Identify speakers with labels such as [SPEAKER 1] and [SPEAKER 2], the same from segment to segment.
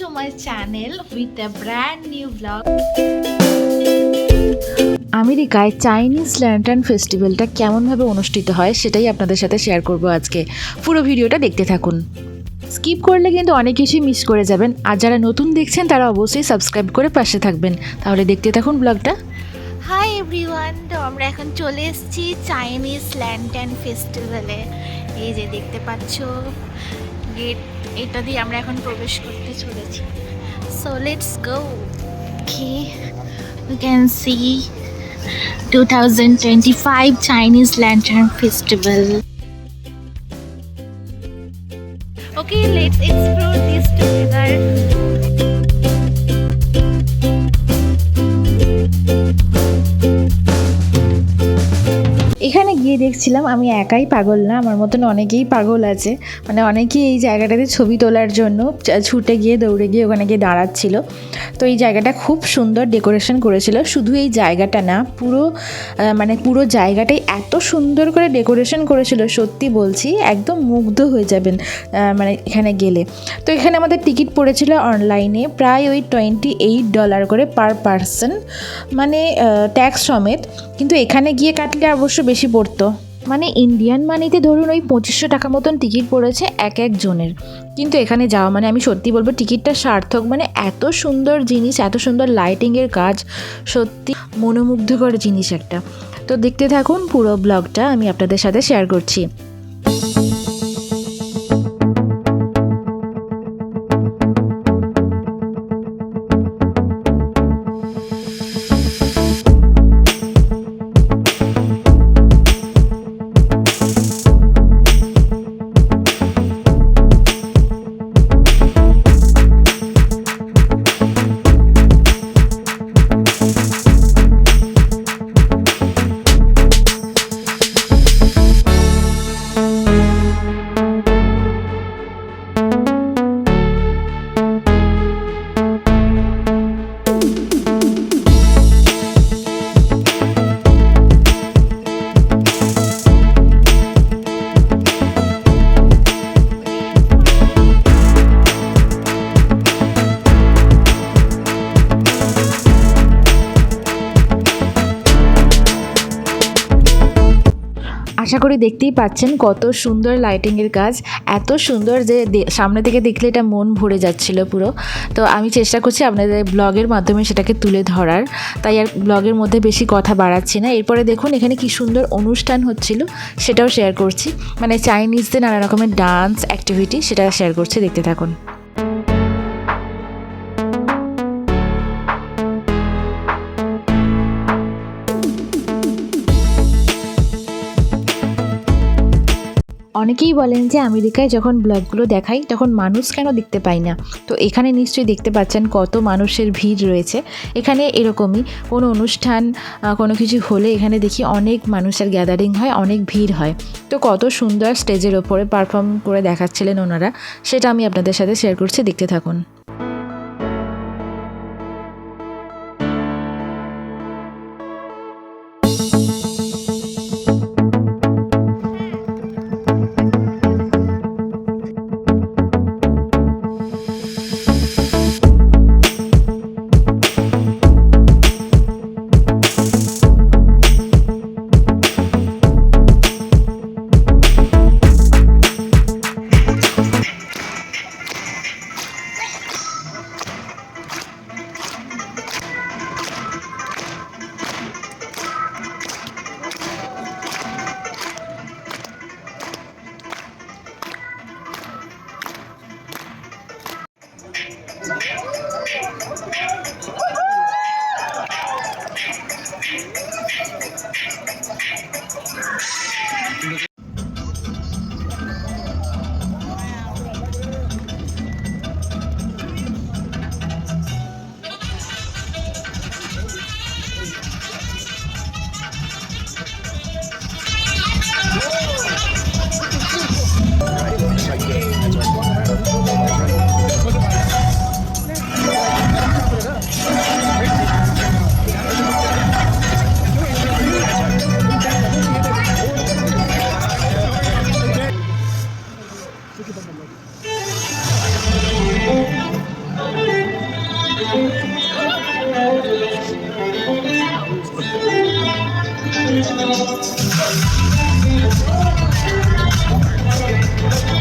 [SPEAKER 1] to my channel with a brand new vlog.
[SPEAKER 2] আমেরিকায় Chinese lantern ফেস্টিভ্যালটা কেমনভাবে অনুষ্ঠিত হয় সেটাই আপনাদের সাথে শেয়ার করব আজকে। পুরো ভিডিওটা দেখতে থাকুন। স্কিপ করলে কিন্তু অনেক কিছুই মিস করে যাবেন। আর যারা নতুন দেখছেন তারা অবশ্যই সাবস্ক্রাইব করে পাশে থাকবেন। তাহলে দেখতে থাকুন ব্লগটা
[SPEAKER 1] হাই এভরিওয়ান তো আমরা এখন চলে এসেছি চাইনিজ ল্যান্টার্ন ফেস্টিভ্যালে। এই যে দেখতে পাচ্ছ গেট এটা দিয়ে আমরা এখন প্রবেশ করতে চলেছি so let's go okay you can see 2025 Chinese Lantern Festival.
[SPEAKER 2] দেখছিলাম, আমি একাই পাগল না, আমার মতন অনেকেই পাগল আছে। মানে অনেকেই এই জায়গাটাতে ছবি তোলার জন্য ছুটে গিয়ে, দৌড়ে গিয়ে ওখানে গিয়ে দাঁড়াচ্ছিল। তো এই জায়গাটা খুব সুন্দর ডেকোরেশন করেছিল। শুধু এই জায়গাটা না, পুরো মানে পুরো জায়গাটাই এত সুন্দর করে ডেকোরেশন করেছিল, সত্যি বলছি, একদম মুগ্ধ হয়ে যাবেন মানে এখানে গেলে। তো এখানে আমাদের টিকিট পড়েছিল অনলাইনে, প্রায় ওই টোয়েন্টি এইট ডলার করে পার পারসন মানে ট্যাক্স সমেত। কিন্তু এখানে গিয়ে কাটলে অবশ্য বেশি পড়তো। মানে ইন্ডিয়ান মানিতে ধরুন ওই পঁচিশশো টাকা মতন টিকিট পড়েছে এক একজনের কিন্তু এখানে যাওয়া মানে আমি সত্যি বলব টিকিটটা সার্থক। মানে এত সুন্দর জিনিস, এত সুন্দর লাইটিংয়ের কাজ, সত্যি মনোমুগ্ধকর জিনিস একটা। তো দেখতে থাকুন পুরো ব্লগটা আমি আপনাদের সাথে শেয়ার করছি। করি দেখতেই পাচ্ছেন কত সুন্দর লাইটিংয়ের কাজ, এত সুন্দর যে সামনে থেকে দেখলে এটা মন ভরে যাচ্ছিল পুরো। তো আমি চেষ্টা করছি আপনাদের ব্লগের মাধ্যমে সেটাকে তুলে ধরার। তাই আর ব্লগের মধ্যে বেশি কথা বাড়াচ্ছি না। এরপরে দেখুন এখানে কি সুন্দর অনুষ্ঠান হচ্ছিল, সেটাও শেয়ার করছি। মানে চাইনিজদের নানা রকমের ডান্স অ্যাক্টিভিটি সেটা শেয়ার করছি, দেখতে থাকুন। অনেকেই বলেন যে আমেরিকায় যখন ব্লগগুলো দেখাই, তখন মানুষ কেন দেখতে পাই না? তো এখানে নিশ্চয়ই দেখতে পাচ্ছেন কত মানুষের ভিড় রয়েছে। এখানে এরকমই কোনো অনুষ্ঠান কোনো কিছু হলে এখানে দেখি অনেক মানুষের গ্যাদারিং হয়, অনেক ভিড় হয়। তো কত সুন্দর স্টেজের ওপরে পারফর্ম করে দেখাচ্ছিলেন ওনারা, সেটা আমি আপনাদের সাথে শেয়ার করছি, দেখতে থাকুন।
[SPEAKER 3] Thank you.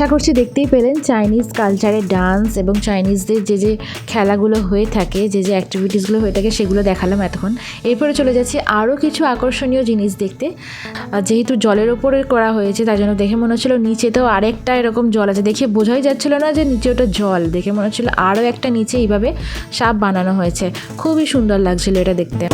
[SPEAKER 2] আশা করছি দেখতেই পেলেন চাইনিজ কালচারের ডান্স এবং চাইনিজদের যে যে খেলাগুলো হয়ে থাকে, যে যে অ্যাক্টিভিটিসগুলো হয়ে থাকে, সেগুলো দেখালাম এতক্ষণ। এরপরে চলে যাচ্ছি আরও কিছু আকর্ষণীয় জিনিস দেখতে। যেহেতু জলের ওপরে করা হয়েছে, তাই জন্য দেখে মনে হচ্ছিল নিচেতেও আরেকটা এরকম জল আছে। দেখে বোঝাই যাচ্ছিল না যে নিচে ওটা জল। দেখে মনে হচ্ছিল আরও একটা নিচে এইভাবে সাপ বানানো হয়েছে। খুবই সুন্দর লাগছিল এটা দেখতে।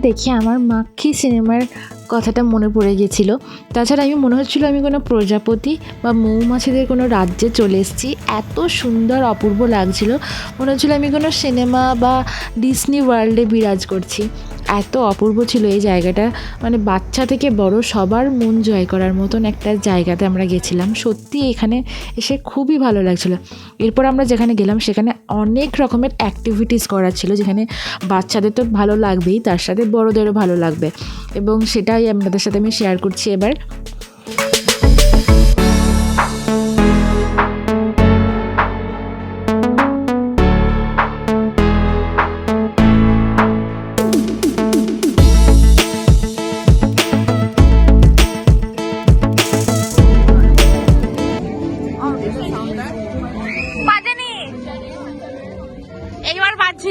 [SPEAKER 2] দেখে আমার মাক্ষী সিনেমার কথাটা মনে পড়ে গেছিল। তাছাড়া আমি মনে হচ্ছিল আমি কোনো প্রজাপতি বা মৌমাছিদের কোনো রাজ্যে চলে এসেছি। এত সুন্দর, অপূর্ব লাগছিল। মনে হচ্ছিল আমি কোনো সিনেমা বা ডিসনি ওয়ার্ল্ডে বিরাজ করছি। এত অপূর্ব ছিল এই জায়গাটা। মানে বাচ্চা থেকে বড় সবার মন জয় করার মতন একটা জায়গাতে আমরা গেছিলাম। সত্যি এখানে এসে খুবই ভালো লাগছিল। এরপর আমরা যেখানে গেলাম, সেখানে অনেক রকমের অ্যাক্টিভিটিস করা ছিল, যেখানে বাচ্চাদের তো ভালো লাগবেই, তার সাথে বড়দেরও ভালো লাগবে। এবং সেটাই আপনাদের সাথে আমি শেয়ার করছি এবার।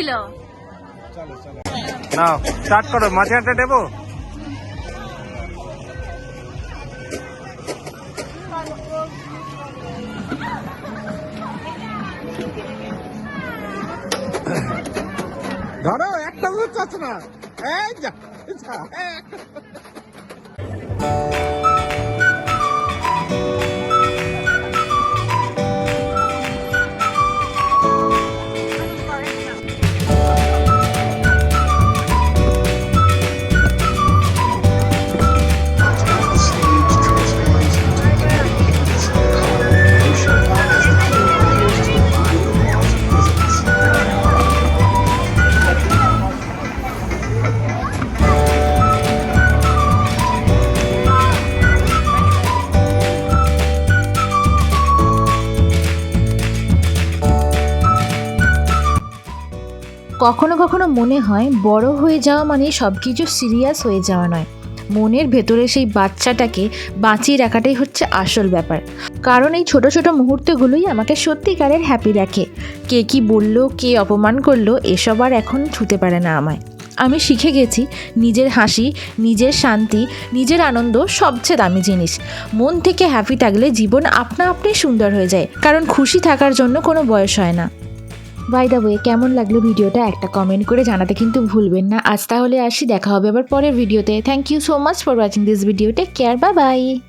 [SPEAKER 1] বাজছিল
[SPEAKER 4] নাও স্টার্ট করো মাঝে একটা দেবো? ধরো একটা চাচ্ছে না। এই যা
[SPEAKER 2] কখনো কখনো মনে হয় বড় হয়ে যাওয়া মানে সব কিছু সিরিয়াস হয়ে যাওয়া নয়। মনের ভেতরে সেই বাচ্চাটাকে বাঁচিয়ে রাখাটাই হচ্ছে আসল ব্যাপার। কারণ এই ছোট ছোট মুহূর্তগুলোই আমাকে সত্যিকারের হ্যাপি রাখে। কে কি বলল, কে অপমান করল, এসব আর এখন ছুতে পারে না আমায়। আমি শিখে গেছি নিজের হাসি, নিজের শান্তি, নিজের আনন্দ সবচেয়ে দামি জিনিস। মন থেকে হ্যাপি থাকলে জীবন আপনা আপনি সুন্দর হয়ে যায়। কারণ খুশি থাকার জন্য কোনো বয়স হয় না। বাই দ্য ওয়ে কেমন লাগল ভিডিওটা একটা কমেন্ট করে জানাতে কিন্তু ভুলবেন না। আজ তাহলে আসি, দেখা হবে আবার পরের ভিডিওতে। Thank you so much for watching this video take care bye bye